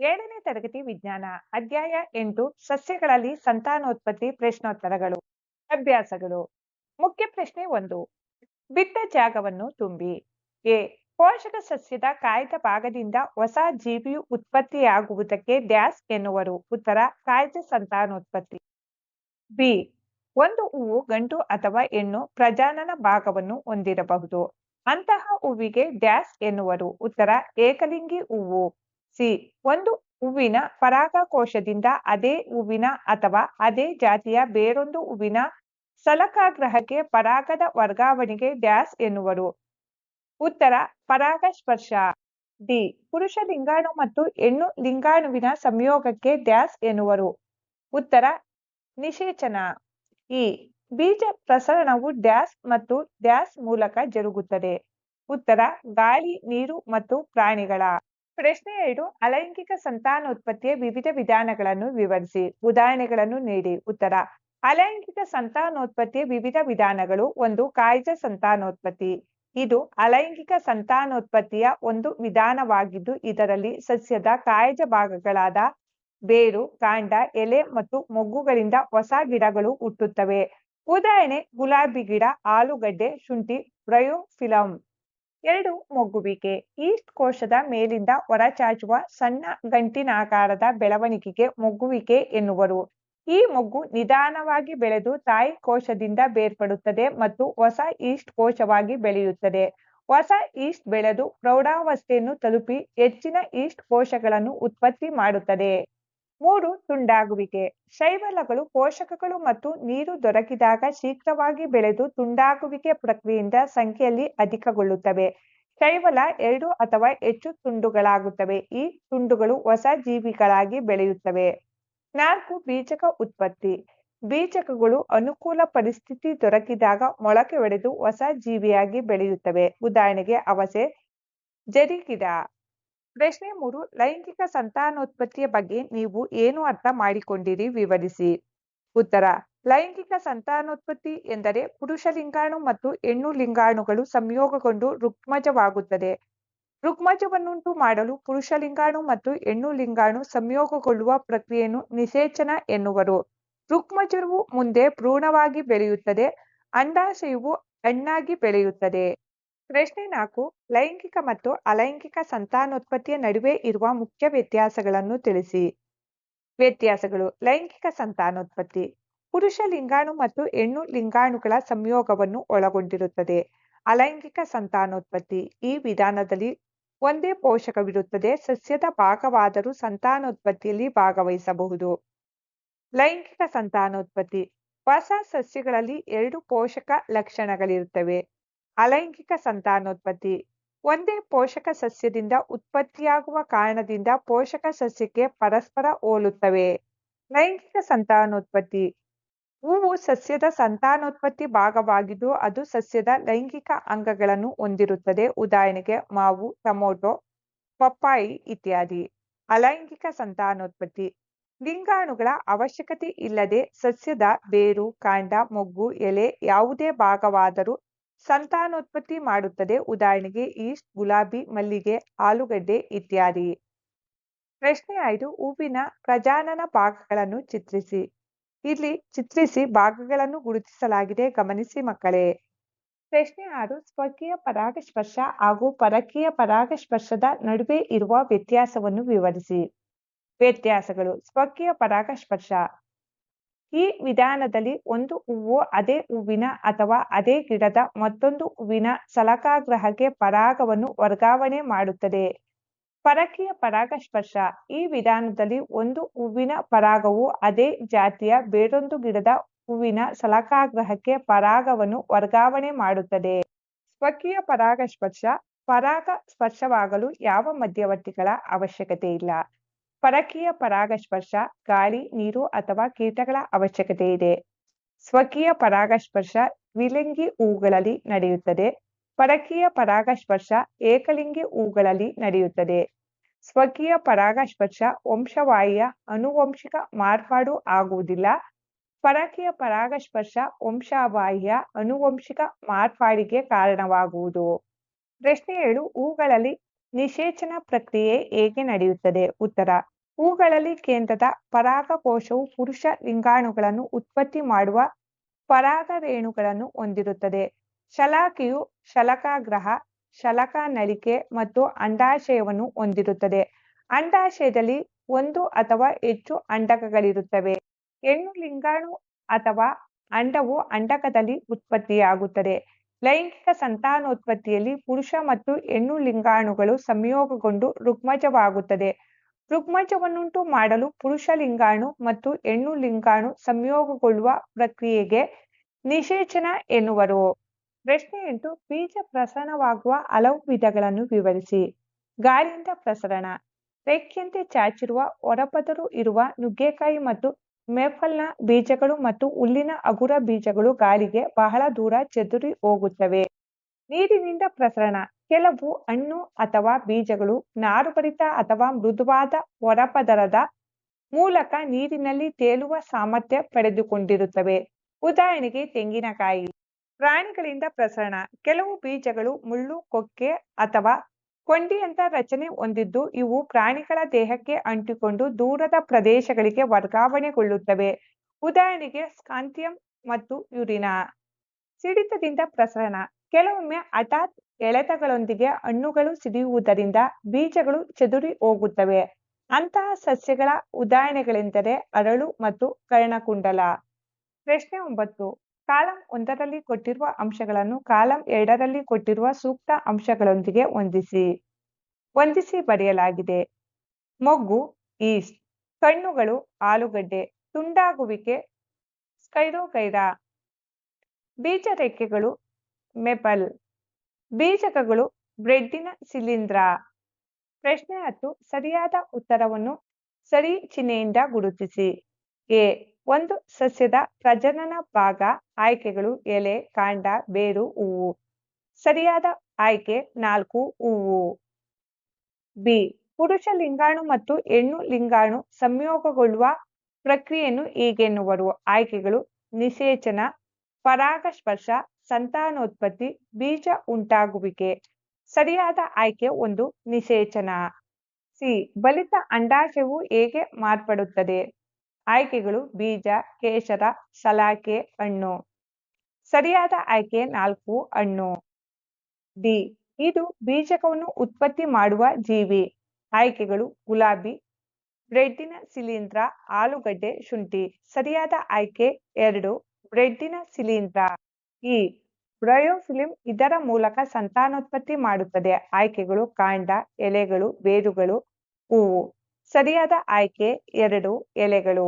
ಏಳನೇ ತರಗತಿ ವಿಜ್ಞಾನ, ಅಧ್ಯಾಯ ಎಂಟು, ಸಸ್ಯಗಳಲ್ಲಿ ಸಂತಾನೋತ್ಪತ್ತಿ, ಪ್ರಶ್ನೋತ್ತರಗಳು, ಅಭ್ಯಾಸಗಳು. ಮುಖ್ಯ ಪ್ರಶ್ನೆ ಒಂದು, ಬಿಟ್ಟ ಜಾಗವನ್ನು ತುಂಬಿ. ಎ, ಪೋಷಕ ಸಸ್ಯದ ಕಾಯ್ದ ಭಾಗದಿಂದ ಹೊಸ ಜೀವಿಯು ಉತ್ಪತ್ತಿಯಾಗುವುದಕ್ಕೆ ಡ್ಯಾಸ್ ಎನ್ನುವರು. ಉತ್ತರ ಕಾಯ್ದ ಸಂತಾನೋತ್ಪತ್ತಿ. ಬಿ, ಒಂದು ಹೂವು ಗಂಡು ಅಥವಾ ಹೆಣ್ಣು ಪ್ರಜಾನನ ಭಾಗವನ್ನು ಹೊಂದಿರಬಹುದು. ಅಂತಹ ಹೂವಿಗೆ ಡ್ಯಾಸ್ ಎನ್ನುವರು. ಉತ್ತರ, ಏಕಲಿಂಗಿ ಹೂವು. ಸಿ. ಒಂದು ಹೂವಿನ ಪರಾಗಕೋಶದಿಂದ ಅದೇ ಹೂವಿನ ಅಥವಾ ಅದೇ ಜಾತಿಯ ಬೇರೊಂದು ಹೂವಿನ ಸಲಕಾಗ್ರಹಕ್ಕೆ ಪರಾಗದ ವರ್ಗಾವಣೆಗೆ ಡ್ಯಾಸ್ ಎನ್ನುವರು. ಉತ್ತರ, ಪರಾಗಸ್ಪರ್ಶ. ಡಿ. ಪುರುಷ ಲಿಂಗಾಣು ಮತ್ತು ಹೆಣ್ಣು ಲಿಂಗಾಣುವಿನ ಸಂಯೋಗಕ್ಕೆ ಡ್ಯಾಸ್ ಎನ್ನುವರು. ಉತ್ತರ, ನಿಷೇಚನ. ಇ. ಬೀಜ ಪ್ರಸರಣವು ಡ್ಯಾಸ್ ಮತ್ತು ಡ್ಯಾಸ್ ಮೂಲಕ ಜರುಗುತ್ತದೆ. ಉತ್ತರ, ಗಾಳಿ, ನೀರು ಮತ್ತು ಪ್ರಾಣಿಗಳ. ಪ್ರಶ್ನೆ ಎರಡು, ಅಲೈಂಗಿಕ ಸಂತಾನೋತ್ಪತ್ತಿಯ ವಿವಿಧ ವಿಧಾನಗಳನ್ನು ವಿವರಿಸಿ, ಉದಾಹರಣೆಗಳನ್ನು ನೀಡಿ. ಉತ್ತರ, ಅಲೈಂಗಿಕ ಸಂತಾನೋತ್ಪತ್ತಿಯ ವಿವಿಧ ವಿಧಾನಗಳು ಒಂದು ಕಾಯ್ದ ಸಂತಾನೋತ್ಪತ್ತಿ. ಇದು ಅಲೈಂಗಿಕ ಸಂತಾನೋತ್ಪತ್ತಿಯ ಒಂದು ವಿಧಾನವಾಗಿದ್ದು, ಇದರಲ್ಲಿ ಸಸ್ಯದ ಕಾಯಜ ಭಾಗಗಳಾದ ಬೇರು, ಕಾಂಡ, ಎಲೆ ಮತ್ತು ಮೊಗ್ಗುಗಳಿಂದ ಹೊಸ ಗಿಡಗಳು ಹುಟ್ಟುತ್ತವೆ. ಉದಾಹರಣೆ, ಗುಲಾಬಿ ಗಿಡ, ಆಲೂಗಡ್ಡೆ, ಶುಂಠಿ ಬ್ರಯೋಫಿಲಮ್ ಎರಡು ಮೊಗ್ಗುವಿಕೆ ಈಸ್ಟ್ ಕೋಶದ ಮೇಲಿಂದ ಹೊರಚಾಚುವ ಸಣ್ಣ ಗಂಟಿನಾಕಾರದ ಬೆಳವಣಿಗೆಗೆ ಮೊಗ್ಗುವಿಕೆ ಎನ್ನುವರು. ಈ ಮೊಗ್ಗು ನಿಧಾನವಾಗಿ ಬೆಳೆದು ತಾಯಿ ಕೋಶದಿಂದ ಬೇರ್ಪಡುತ್ತದೆ ಮತ್ತು ಹೊಸ ಈಸ್ಟ್ ಕೋಶವಾಗಿ ಬೆಳೆಯುತ್ತದೆ. ಹೊಸ ಈಸ್ಟ್ ಬೆಳೆದು ಪ್ರೌಢಾವಸ್ಥೆಯನ್ನು ತಲುಪಿ ಹೆಚ್ಚಿನ ಈಸ್ಟ್ ಕೋಶಗಳನ್ನು ಉತ್ಪತ್ತಿ ಮಾಡುತ್ತದೆ. ಮೂರು ತುಂಡಾಗುವಿಕೆ. ಶೈವಲಗಳು ಪೋಷಕಗಳು ಮತ್ತು ನೀರು ದೊರಕಿದಾಗ ಶೀಘ್ರವಾಗಿ ಬೆಳೆದು ತುಂಡಾಗುವಿಕೆ ಪ್ರಕ್ರಿಯೆಯಿಂದ ಸಂಖ್ಯೆಯಲ್ಲಿ ಅಧಿಕಗೊಳ್ಳುತ್ತವೆ. ಶೈವಲ ಎರಡು ಅಥವಾ ಹೆಚ್ಚು ತುಂಡುಗಳಾಗುತ್ತವೆ. ಈ ತುಂಡುಗಳು ಹೊಸ ಜೀವಿಗಳಾಗಿ ಬೆಳೆಯುತ್ತವೆ. ನಾಲ್ಕು ಬೀಜಕ ಉತ್ಪತ್ತಿ. ಬೀಜಕಗಳು ಅನುಕೂಲ ಪರಿಸ್ಥಿತಿ ದೊರಕಿದಾಗ ಮೊಳಕೆ ಒಡೆದು ಹೊಸ ಜೀವಿಯಾಗಿ ಬೆಳೆಯುತ್ತವೆ. ಉದಾಹರಣೆಗೆ ಅವಸೆ ಜರಿಗಿಡ ಪ್ರಶ್ನೆ ಮೂರು, ಲೈಂಗಿಕ ಸಂತಾನೋತ್ಪತ್ತಿಯ ಬಗ್ಗೆ ನೀವು ಏನು ಅರ್ಥ ಮಾಡಿಕೊಂಡಿರಿ? ವಿವರಿಸಿ. ಉತ್ತರ, ಲೈಂಗಿಕ ಸಂತಾನೋತ್ಪತ್ತಿ ಎಂದರೆ ಪುರುಷ ಲಿಂಗಾಣು ಮತ್ತು ಹೆಣ್ಣು ಲಿಂಗಾಣುಗಳು ಸಂಯೋಗಗೊಂಡು ರುಗ್ಮಜವಾಗುತ್ತದೆ ರುಗ್ಮಜವನ್ನುಂಟು ಮಾಡಲು ಪುರುಷ ಲಿಂಗಾಣು ಮತ್ತು ಹೆಣ್ಣು ಲಿಂಗಾಣು ಸಂಯೋಗಗೊಳ್ಳುವ ಪ್ರಕ್ರಿಯೆಯನ್ನು ನಿಷೇಚನ ಎನ್ನುವರು. ರುಗ್ಮಜವು ಮುಂದೆ ಭ್ರೂಣವಾಗಿ ಬೆಳೆಯುತ್ತದೆ, ಅಂಡಾಶಯವು ಹಣ್ಣಾಗಿ ಬೆಳೆಯುತ್ತದೆ. ಪ್ರಶ್ನೆ ನಾಲ್ಕು, ಲೈಂಗಿಕ ಮತ್ತು ಅಲೈಂಗಿಕ ಸಂತಾನೋತ್ಪತ್ತಿಯ ನಡುವೆ ಇರುವ ಮುಖ್ಯ ವ್ಯತ್ಯಾಸಗಳನ್ನು ತಿಳಿಸಿ. ವ್ಯತ್ಯಾಸಗಳು, ಲೈಂಗಿಕ ಸಂತಾನೋತ್ಪತ್ತಿ, ಪುರುಷ ಲಿಂಗಾಣು ಮತ್ತು ಹೆಣ್ಣು ಲಿಂಗಾಣುಗಳ ಸಂಯೋಗವನ್ನು ಒಳಗೊಂಡಿರುತ್ತದೆ. ಅಲೈಂಗಿಕ ಸಂತಾನೋತ್ಪತ್ತಿ, ಈ ವಿಧಾನದಲ್ಲಿ ಒಂದೇ ಪೋಷಕವಿರುತ್ತದೆ, ಸಸ್ಯದ ಭಾಗವಾದರೂ ಸಂತಾನೋತ್ಪತ್ತಿಯಲ್ಲಿ ಭಾಗವಹಿಸಬಹುದು. ಲೈಂಗಿಕ ಸಂತಾನೋತ್ಪತ್ತಿ, ಹೊಸ ಸಸ್ಯಗಳಲ್ಲಿ ಎರಡು ಪೋಷಕ ಲಕ್ಷಣಗಳಿರುತ್ತವೆ. ಅಲೈಂಗಿಕ ಸಂತಾನೋತ್ಪತ್ತಿ. ಒಂದೇ ಪೋಷಕ ಸಸ್ಯದಿಂದ ಉತ್ಪತ್ತಿಯಾಗುವ ಕಾರಣದಿಂದ ಪೋಷಕ ಸಸ್ಯಕ್ಕೆ ಪರಸ್ಪರ ಹೋಲುತ್ತವೆ. ಲೈಂಗಿಕ ಸಂತಾನೋತ್ಪತ್ತಿ. ಹೂವು ಸಸ್ಯದ ಸಂತಾನೋತ್ಪತ್ತಿ ಭಾಗವಾಗಿದ್ದು ಅದು ಸಸ್ಯದ ಲೈಂಗಿಕ ಅಂಗಗಳನ್ನು ಹೊಂದಿರುತ್ತದೆ. ಉದಾಹರಣೆಗೆ ಮಾವು, ಟೊಮೊಟೊ, ಪಪ್ಪಾಯಿ ಇತ್ಯಾದಿ. ಅಲೈಂಗಿಕ ಸಂತಾನೋತ್ಪತ್ತಿ. ಲಿಂಗಾಣುಗಳ ಅವಶ್ಯಕತೆ ಇಲ್ಲದೆ ಸಸ್ಯದ ಬೇರು, ಕಾಂಡ, ಮೊಗ್ಗು, ಎಲೆ ಯಾವುದೇ ಭಾಗವಾದರೂ ಸಂತಾನೋತ್ಪತ್ತಿ ಮಾಡುತ್ತದೆ. ಉದಾಹರಣೆಗೆ ಈಸ್ಟ್, ಗುಲಾಬಿ, ಮಲ್ಲಿಗೆ, ಆಲೂಗಡ್ಡೆ ಇತ್ಯಾದಿ. ಪ್ರಶ್ನೆ ಐದು, ಹೂವಿನ ಪ್ರಜಾನನ ಭಾಗಗಳನ್ನು ಚಿತ್ರಿಸಿ. ಇಲ್ಲಿ ಚಿತ್ರಿಸಿ ಭಾಗಗಳನ್ನು ಗುರುತಿಸಲಾಗಿದೆ. ಗಮನಿಸಿ ಮಕ್ಕಳೇ. ಪ್ರಶ್ನೆ ಆರು, ಸ್ವಕೀಯ ಪರಾಗಸ್ಪರ್ಶ ಹಾಗೂ ಪರಕೀಯ ಪರಾಗಸ್ಪರ್ಶದ ನಡುವೆ ಇರುವ ವ್ಯತ್ಯಾಸವನ್ನು ವಿವರಿಸಿ. ವ್ಯತ್ಯಾಸಗಳು, ಸ್ವಕೀಯ ಪರಾಗಸ್ಪರ್ಶ. ಈ ವಿಧಾನದಲ್ಲಿ ಒಂದು ಹೂವು, ಅದೇ ಹೂವಿನ ಅಥವಾ ಅದೇ ಗಿಡದ ಮತ್ತೊಂದು ಹೂವಿನ ಸಲಕಾಗ್ರಹಕ್ಕೆ ಪರಾಗವನ್ನು ವರ್ಗಾವಣೆ ಮಾಡುತ್ತದೆ. ಪರಕೀಯ ಪರಾಗಸ್ಪರ್ಶ. ಈ ವಿಧಾನದಲ್ಲಿ ಒಂದು ಹೂವಿನ ಪರಾಗವು ಅದೇ ಜಾತಿಯ ಬೇರೊಂದು ಗಿಡದ ಹೂವಿನ ಸಲಕಾಗ್ರಹಕ್ಕೆ ಪರಾಗವನ್ನು ವರ್ಗಾವಣೆ ಮಾಡುತ್ತದೆ. ಸ್ವಕೀಯ ಪರಾಗಸ್ಪರ್ಶ. ಪರಾಗ ಸ್ಪರ್ಶವಾಗಲು ಯಾವ ಮಧ್ಯವರ್ತಿಗಳ ಅವಶ್ಯಕತೆ ಇಲ್ಲ. ಪರಕೀಯ ಪರಾಗಸ್ಪರ್ಶ ಗಾಳಿ, ನೀರು ಅಥವಾ ಕೀಟಗಳ ಅವಶ್ಯಕತೆ ಇದೆ. ಸ್ವಕೀಯ ಪರಾಗಸ್ಪರ್ಶ ದ್ವಿಲಿಂಗಿ ಹೂಗಳಲ್ಲಿ ನಡೆಯುತ್ತದೆ. ಪರಕೀಯ ಪರಾಗಸ್ಪರ್ಶ ಏಕಲಿಂಗಿ ಹೂಗಳಲ್ಲಿ ನಡೆಯುತ್ತದೆ. ಸ್ವಕೀಯ ಪರಾಗಸ್ಪರ್ಶ ವಂಶವಾಹಿಯ ಅನುವಂಶಿಕ ಮಾರ್ಪಾಡು ಆಗುವುದಿಲ್ಲ. ಪರಕೀಯ ಪರಾಗಸ್ಪರ್ಶ ವಂಶವಾಹಿಯ ಅನುವಂಶಿಕ ಮಾರ್ಪಾಡಿಗೆ ಕಾರಣವಾಗುವುದು. ಪ್ರಶ್ನೆ ಏಳು, ಹೂಗಳಲ್ಲಿ ನಿಷೇಚನ ಪ್ರಕ್ರಿಯೆ ಹೇಗೆ ನಡೆಯುತ್ತದೆ? ಉತ್ತರ ಹೂಗಳಲ್ಲಿ ಕೇಂದ್ರದ ಪರಾಗಕೋಶವು ಪುರುಷ ಲಿಂಗಾಣುಗಳನ್ನು ಉತ್ಪತ್ತಿ ಮಾಡುವ ಪರಾಗ ರೇಣುಗಳನ್ನು ಹೊಂದಿರುತ್ತದೆ. ಶಲಾಕೆಯು ಶಲಕಾಗ್ರಹ ಶಲಕ ನಳಿಕೆ ಮತ್ತು ಅಂಡಾಶಯವನ್ನು ಹೊಂದಿರುತ್ತದೆ. ಅಂಡಾಶಯದಲ್ಲಿ ಒಂದು ಅಥವಾ ಹೆಚ್ಚು ಅಂಡಕಗಳಿರುತ್ತವೆ. ಹೆಣ್ಣು ಲಿಂಗಾಣು ಅಥವಾ ಅಂಡವು ಅಂಡಕದಲ್ಲಿ ಉತ್ಪತ್ತಿಯಾಗುತ್ತದೆ. ಲೈಂಗಿಕ ಸಂತಾನೋತ್ಪತ್ತಿಯಲ್ಲಿ ಪುರುಷ ಮತ್ತು ಹೆಣ್ಣು ಲಿಂಗಾಣುಗಳು ಸಂಯೋಗಗೊಂಡು ಋಗ್ಮಜವಾಗುತ್ತದೆ ಋಗ್ಮಜವನ್ನುಂಟು ಮಾಡಲು ಪುರುಷ ಲಿಂಗಾಣು ಮತ್ತು ಹೆಣ್ಣು ಲಿಂಗಾಣು ಸಂಯೋಗಗೊಳ್ಳುವ ಪ್ರಕ್ರಿಯೆಗೆ ನಿಷೇಚನ ಎನ್ನುವರು. ಪ್ರಶ್ನೆ ಎಂಟು, ಬೀಜ ಪ್ರಸರಣವಾಗುವ ಹಲವು ವಿಧಗಳನ್ನು ವಿವರಿಸಿ. ಗಾಳಿಯಿಂದ ಪ್ರಸರಣ. ರೆಕ್ಕೆಯಂತೆ ಚಾಚಿರುವ ಹೊರಪದರು ಇರುವ ನುಗ್ಗೆಕಾಯಿ ಮತ್ತು ಮೇಫಲ್ನ ಬೀಜಗಳು ಮತ್ತು ಹುಲ್ಲಿನ ಅಗುರ ಬೀಜಗಳು ಗಾಳಿಗೆ ಬಹಳ ದೂರ ಚದುರಿ ಹೋಗುತ್ತವೆ. ನೀರಿನಿಂದ ಪ್ರಸರಣ. ಕೆಲವು ಹಣ್ಣು ಅಥವಾ ಬೀಜಗಳು ನಾರುಭರಿತ ಅಥವಾ ಮೃದುವಾದ ಹೊರಪದರದ ಮೂಲಕ ನೀರಿನಲ್ಲಿ ತೇಲುವ ಸಾಮರ್ಥ್ಯ ಪಡೆದುಕೊಂಡಿರುತ್ತವೆ. ಉದಾಹರಣೆಗೆ ತೆಂಗಿನಕಾಯಿ. ಪ್ರಾಣಿಗಳಿಂದ ಪ್ರಸರಣ. ಕೆಲವು ಬೀಜಗಳು ಮುಳ್ಳು, ಕೊಕ್ಕೆ ಅಥವಾ ಕೊಂಡಿಯಂತ ರಚನೆ ಹೊಂದಿದ್ದು ಇವು ಪ್ರಾಣಿಗಳ ದೇಹಕ್ಕೆ ಅಂಟಿಕೊಂಡು ದೂರದ ಪ್ರದೇಶಗಳಿಗೆ ವರ್ಗಾವಣೆಗೊಳ್ಳುತ್ತವೆ. ಉದಾಹರಣೆಗೆ ಸ್ಕಾಂತಿಯಂ ಮತ್ತು ಯುರಿನಾ. ಸಿಡಿತದಿಂದ ಪ್ರಸರಣ. ಕೆಲವೊಮ್ಮೆ ಹಠಾತ್ ಎಳೆತಗಳೊಂದಿಗೆ ಹಣ್ಣುಗಳು ಸಿಡಿಯುವುದರಿಂದ ಬೀಜಗಳು ಚದುರಿ ಹೋಗುತ್ತವೆ. ಅಂತಹ ಸಸ್ಯಗಳ ಉದಾಹರಣೆಗಳೆಂದರೆ ಅರಳು ಮತ್ತು ಕರ್ಣಕುಂಡಲ. ಪ್ರಶ್ನೆ ಒಂಬತ್ತು. ಕಾಲಂ ಒಂದರಲ್ಲಿ ಕೊಟ್ಟಿರುವ ಅಂಶಗಳನ್ನು ಕಾಲಂ ಎರಡರಲ್ಲಿ ಕೊಟ್ಟಿರುವ ಸೂಕ್ತ ಅಂಶಗಳೊಂದಿಗೆ ಹೊಂದಿಸಿ. ಹೊಂದಿಸಿ ಬರೆಯಲಾಗಿದೆ. ಮೊಗ್ಗು, ಈಸ್ಟ್. ಕಣ್ಣುಗಳು, ಆಲೂಗಡ್ಡೆ. ತುಂಡಾಗುವಿಕೆ, ಸ್ಕೈರೋಗೈರಾ. ಬೀಜ ರೆಕ್ಕೆಗಳು ಮೆಪಲ್. ಬೀಜಕಗಳು ಬ್ರೆಡ್ಡಿನ ಶಿಲೀಂಧ್ರ ಪ್ರಶ್ನೆ ಹತ್ತು, ಸರಿಯಾದ ಉತ್ತರವನ್ನು ಸರಿ ಚಿಹ್ನೆಯಿಂದ ಗುರುತಿಸಿ. ಎ, ಒಂದು ಸಸ್ಯದ ಪ್ರಜನನ ಭಾಗ, ಆಯ್ಕೆಗಳು, ಎಲೆ, ಕಾಂಡ, ಬೇರು, ಹೂವು. ಸರಿಯಾದ ಆಯ್ಕೆ, ನಾಲ್ಕು, ಹೂವು. ಬಿ, ಪುರುಷ ಲಿಂಗಾಣು ಮತ್ತು ಹೆಣ್ಣು ಲಿಂಗಾಣು ಸಂಯೋಗಗೊಳ್ಳುವ ಪ್ರಕ್ರಿಯೆಯನ್ನು ಹೀಗೆನ್ನುವರು. ಆಯ್ಕೆಗಳು, ನಿಷೇಚನ, ಪರಾಗಸ್ಪರ್ಶ ಸಂತಾನೋತ್ಪತ್ತಿ, ಬೀಜ ಉಂಟಾಗುವಿಕೆ. ಸರಿಯಾದ ಆಯ್ಕೆ ಒಂದು ನಿಷೇಚನ. ಸಿ. ಬಲಿತ ಅಂಡಾಶಯವು ಹೇಗೆ ಮಾರ್ಪಡುತ್ತದೆ? ಆಯ್ಕೆಗಳು ಬೀಜ, ಕೇಶರ, ಸಲಾಕೆ, ಹಣ್ಣು. ಸರಿಯಾದ ಆಯ್ಕೆ ನಾಲ್ಕು, ಹಣ್ಣು. ಡಿ. ಇದು ಬೀಜಕವನ್ನು ಉತ್ಪತ್ತಿ ಮಾಡುವ ಜೀವಿ. ಆಯ್ಕೆಗಳು ಗುಲಾಬಿ, ಬ್ರೆಡ್ಡಿನ ಶಿಲೀಂಧ್ರ ಆಲೂಗಡ್ಡೆ, ಶುಂಠಿ. ಸರಿಯಾದ ಆಯ್ಕೆ ಎರಡು, ಬ್ರೆಡ್ಡಿನ ಶಿಲೀಂಧ್ರ ಈ ಬ್ರಯೋಫಿಲಿಂ ಇದರ ಮೂಲಕ ಸಂತಾನೋತ್ಪತ್ತಿ ಮಾಡುತ್ತದೆ. ಆಯ್ಕೆಗಳು ಕಾಂಡ ಎಲೆಗಳು ಬೇರುಗಳು ಹೂವು. ಸರಿಯಾದ ಆಯ್ಕೆ ಎರಡು ಎಲೆಗಳು.